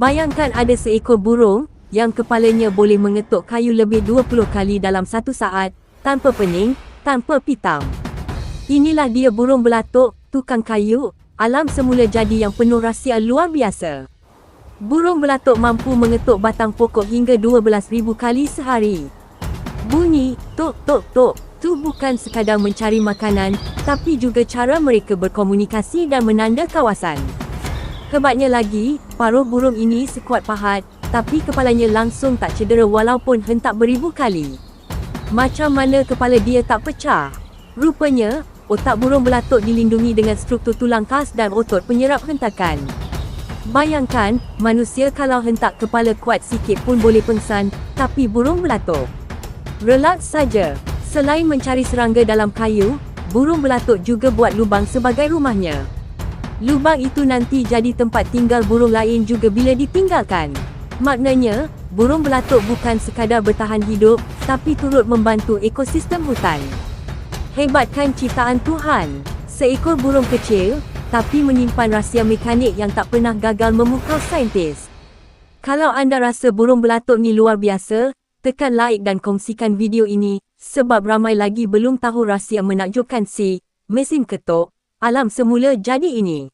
Bayangkan ada seekor burung yang kepalanya boleh mengetuk kayu lebih 20 kali dalam satu saat tanpa pening, tanpa pitam. Inilah dia burung belatuk, tukang kayu, alam semula jadi yang penuh rahsia luar biasa. Burung belatuk mampu mengetuk batang pokok hingga 12,000 kali sehari. Bunyi tok tok tok tu bukan sekadar mencari makanan tapi juga cara mereka berkomunikasi dan menanda kawasan. Hebatnya lagi, paruh burung ini sekuat pahat tapi kepalanya langsung tak cedera walaupun hentak beribu kali. Macam mana kepala dia tak pecah? Rupanya, otak burung belatuk dilindungi dengan struktur tulang khas dan otot penyerap hentakan. Bayangkan, manusia kalau hentak kepala kuat sikit pun boleh pengsan, tapi burung belatuk. Relax saja. Selain mencari serangga dalam kayu, burung belatuk juga buat lubang sebagai rumahnya. Lubang itu nanti jadi tempat tinggal burung lain juga bila ditinggalkan. Maknanya, burung belatuk bukan sekadar bertahan hidup, tapi turut membantu ekosistem hutan. Hebat kan ciptaan Tuhan? Seekor burung kecil, tapi menyimpan rahsia mekanik yang tak pernah gagal memukau saintis. Kalau anda rasa burung belatuk ni luar biasa, tekan like dan kongsikan video ini sebab ramai lagi belum tahu rahsia menakjubkan si mesin ketuk alam semula jadi ini.